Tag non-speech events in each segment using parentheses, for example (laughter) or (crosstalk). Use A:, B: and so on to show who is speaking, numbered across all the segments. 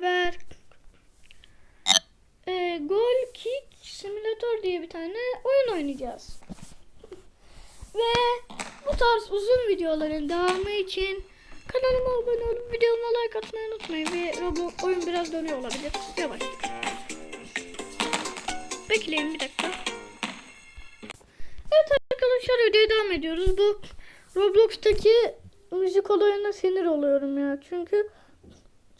A: beraber e, Gol Kick Simulator diye bir tane oyun oynayacağız. Ve bu tarz uzun videoların devamı için kanalıma abone olup videoma like atmayı unutmayın. Ve Roblox oyun biraz dönüyor olabilir. Yavaş. Bekleyin bir dakika. Evet arkadaşlar videoya devam ediyoruz. Bu Roblox'taki müzik olayına sinir oluyorum ya. Çünkü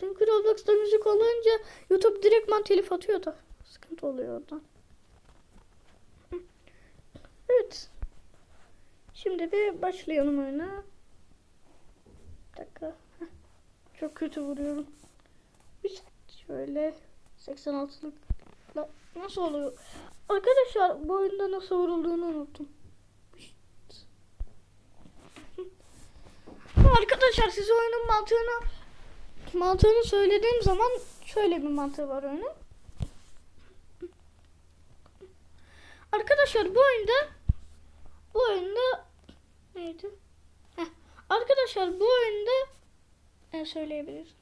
A: çünkü Roblox'ta müzik olunca YouTube direktman telif atıyor da sıkıntı oluyor oradan. Evet. Şimdi bir başlayalım oyuna. Bir dakika. Çok kötü vuruyorum. Bir şöyle 86'lık La- nasıl oluyor? Arkadaşlar bu oyunda nasıl vurulduğunu unuttum. Arkadaşlar size oyunun mantığını mantığını söylediğim zaman şöyle bir mantığı var oyunun. Arkadaşlar bu oyunda bu oyunda neydi? Heh. Arkadaşlar bu oyunda ne söyleyebiliriz?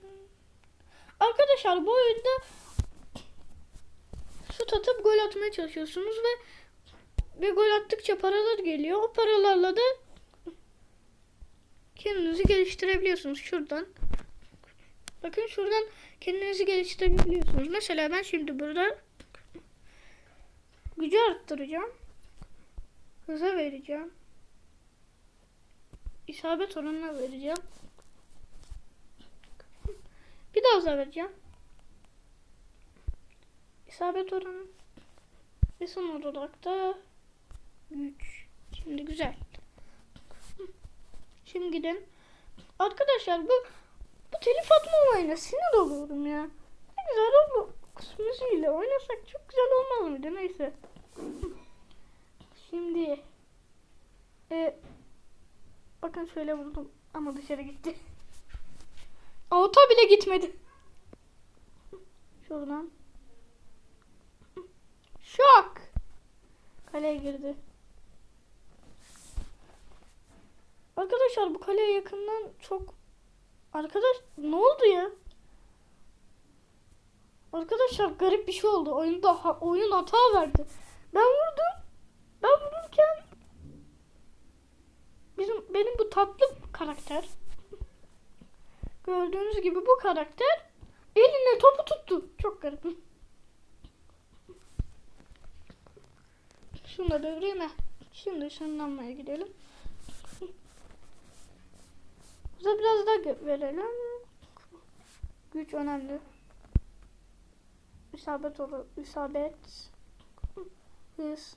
A: Arkadaşlar bu oyunda şut atıp gol atmaya çalışıyorsunuz ve ve gol attıkça paralar geliyor. O paralarla da kendinizi geliştirebiliyorsunuz şuradan. Bakın şuradan kendinizi geliştirebiliyorsunuz. Mesela ben şimdi burada gücü arttıracağım. Hıza vereceğim. İsabet oranına vereceğim. Bir daha hıza vereceğim. İsabet oranı. Ve son olarak da güç. Şimdi güzel. Şimdi gidelim. Arkadaşlar bu bu telif atma olayına sinir oluyorum ya. Ne güzel Roblox müziğiyle oynasak çok güzel olmaz mıydı? Neyse. Şimdi e, bakın şöyle vurdum ama dışarı gitti. Ota bile gitmedi. Şuradan. Şok. Kaleye girdi. Arkadaşlar bu kaleye yakından çok Arkadaş ne oldu ya? Arkadaşlar garip bir şey oldu. Oyunda oyun hata verdi. Ben vurdum. Ben vururken bizim benim bu tatlı karakter gördüğünüz gibi bu karakter eline topu tuttu. Çok garip. Şunu da devreyim he. Şimdi ışınlanmaya gidelim. Bize biraz daha verelim. Güç önemli. İsabet olur. İsabet. Hız.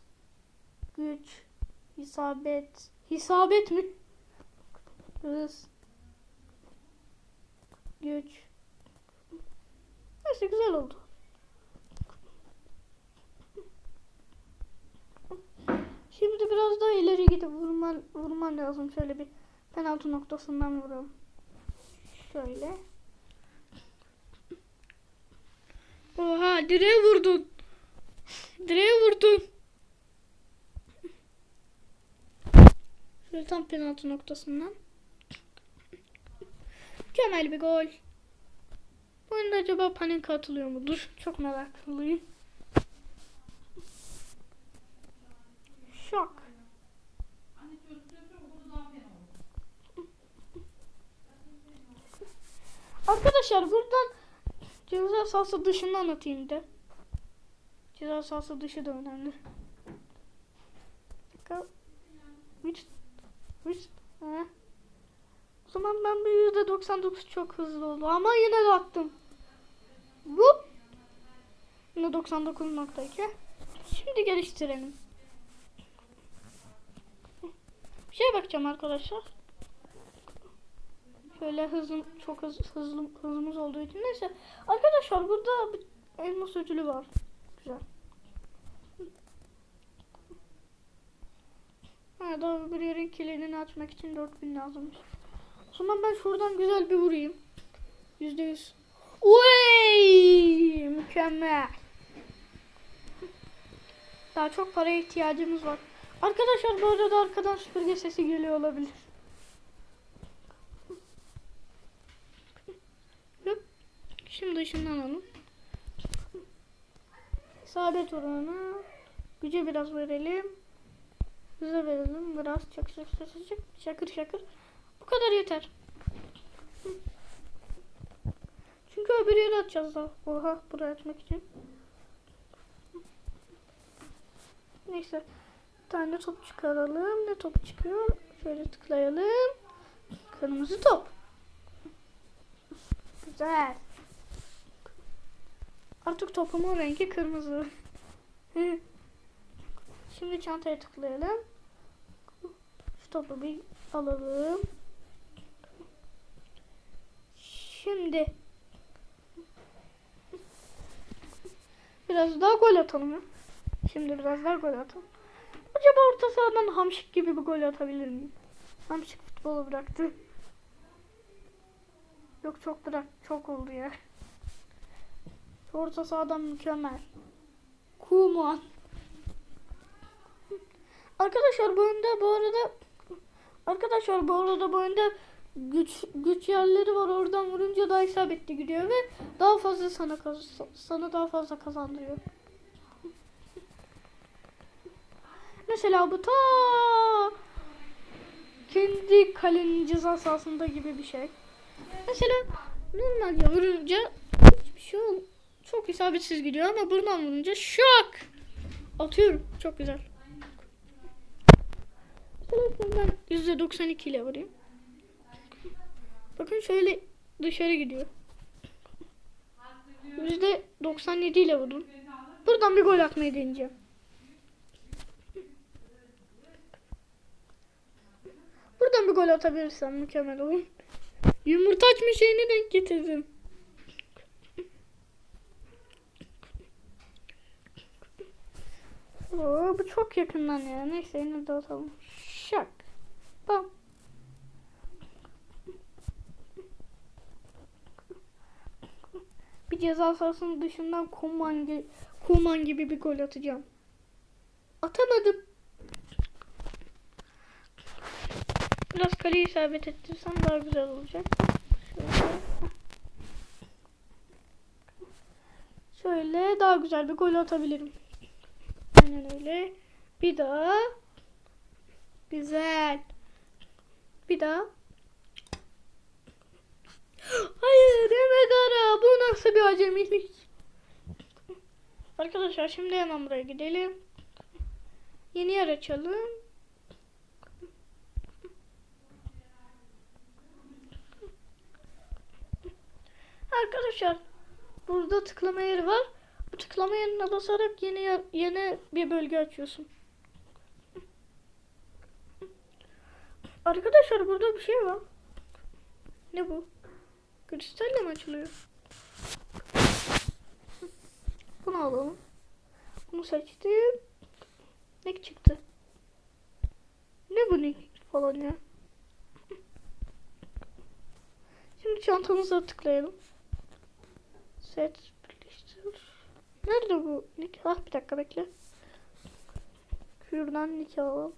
A: Güç. İsabet. İsabet mi? Hız. Güç. Neyse güzel oldu. Şimdi biraz daha ileri gidip vurman, vurman lazım. Şöyle bir penaltı noktasından vuralım. Şöyle. Oha direğe vurdun. Direğe vurdun. Şöyle tam penaltı noktasından. Mükemmel bir gol. Bu oyunda acaba panik atılıyor mudur? Çok meraklıyım. Şok. Arkadaşlar buradan ceza sahası dışını anlatayım da. Ceza sahası dışı da önemli. Üç. Ha. O zaman ben bir yüzde 99 çok hızlı oldu ama yine de attım. Bu. Yine 99.2. Şimdi geliştirelim. Bir şeye bakacağım arkadaşlar. Şöyle hızım çok hız, hızlı hızımız olduğu için neyse. Arkadaşlar burada bir elmas ödülü var. Güzel. Ha daha bir yerin kilidini açmak için 4000 lazımmış. O zaman ben şuradan güzel bir vurayım. Yüzde yüz. Uy, mükemmel. Daha çok paraya ihtiyacımız var. Arkadaşlar bu arada arkadan süpürge sesi geliyor olabilir. Şimdi ışınlanalım. İsabet oranı. Güce biraz verelim. Hıza verelim. Biraz çak çak çak çak çak. Şakır şakır. Bu kadar yeter. Çünkü öbür yere atacağız daha. Oha buraya atmak için. Neyse. Bir tane top çıkaralım. Ne topu çıkıyor? Şöyle tıklayalım. Kırmızı top. Güzel. Artık topumun rengi kırmızı. Şimdi çantaya tıklayalım. Şu topu bir alalım. Şimdi biraz daha gol atalım ya. Şimdi biraz daha gol atalım. Acaba orta sahadan Hamşik gibi bir gol atabilir miyim? Hamşik futbolu bıraktı. Yok çok bırak çok oldu ya. Orta sahadan mükemmel. Kuman. Arkadaşlar bu oyunda bu arada arkadaşlar bu arada bu oyunda güç güç yerleri var oradan vurunca daha isabetli gidiyor ve daha fazla sana sana daha fazla kazandırıyor. (laughs) Mesela bu ta kendi kalenin ceza sahasında gibi bir şey. Mesela normalde vurunca hiçbir şey ol çok isabetsiz gidiyor ama buradan vurunca şok atıyorum. Çok güzel. Telefondan %92 ile vurayım. Bakın şöyle dışarı gidiyor. %97 ile vurdum. Buradan bir gol atmayı deneyeceğim. Buradan bir gol atabilirsem mükemmel olur. Yumurta açma şeyini denk getirdim. Oo, bu çok yakından ya. Neyse yine de atalım. Şak. Bam. Bir ceza sahasının dışından Kuman gibi, Kuman gibi bir gol atacağım. Atamadım. Biraz kaleyi isabet ettirsem daha güzel olacak. Şöyle. Şöyle daha güzel bir gol atabilirim. Aynen öyle. Bir daha. Güzel. Bir daha. Hayır Mehmet Ara. Bu nasıl bir acemilik? Arkadaşlar şimdi hemen buraya gidelim. Yeni yer açalım. Arkadaşlar burada tıklama yeri var. Tıklama yerine basarak yeni yeni bir bölge açıyorsun. Arkadaşlar burada bir şey var. Ne bu? Kristalle mi açılıyor? Bunu alalım. Bunu seçtim. Ne çıktı? Ne bu ne falan ya? Şimdi çantamıza tıklayalım. Set. Nerede bu nick? Ah bir dakika bekle. Şuradan nick alalım.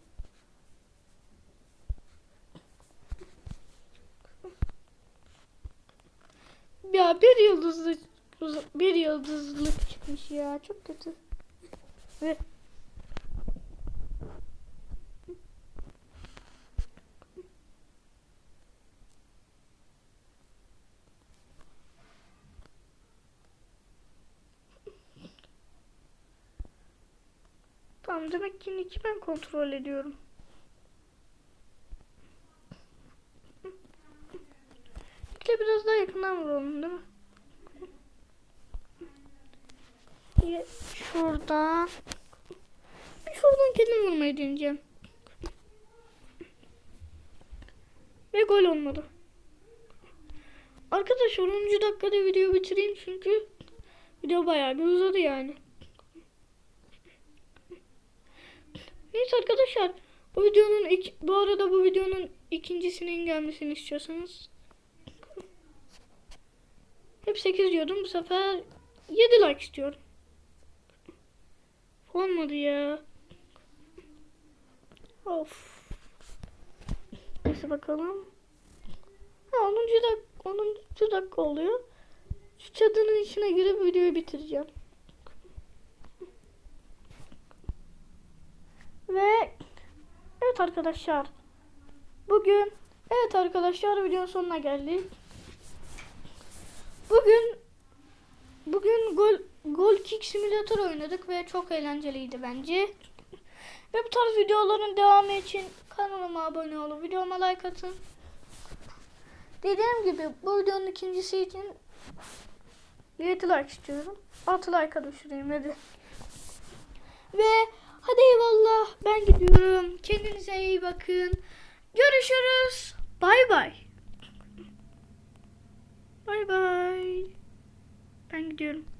A: Ya bir yıldızlı bir yıldızlık çıkmış ya çok kötü. Ve Tamam demek ki nick'i ben kontrol ediyorum. Nick'le biraz daha yakından vuralım değil mi? Şuradan. Bir şuradan kendim vurmayı deneyeceğim. Ve gol olmadı. Arkadaşlar 10. dakikada video bitireyim çünkü video bayağı bir uzadı yani. Neyse arkadaşlar bu videonun ilk, bu arada bu videonun ikincisinin gelmesini istiyorsanız hep 8 diyordum bu sefer 7 like istiyorum. Olmadı ya. Of. Neyse bakalım. Ha 10. dak 10. dakika oluyor. Şu çadının içine girip videoyu bitireceğim. Ve evet arkadaşlar. Bugün evet arkadaşlar videonun sonuna geldik. Bugün bugün gol gol kick simülatör oynadık ve çok eğlenceliydi bence. Ve bu tarz videoların devamı için kanalıma abone olun, videoma like atın. Dediğim gibi bu videonun ikincisi için 7 like istiyorum. 6 like'a düşüreyim hadi. Ve hadi eyvallah ben gidiyorum. Kendinize iyi bakın. Görüşürüz. Bay bay. Bay bay. Ben gidiyorum.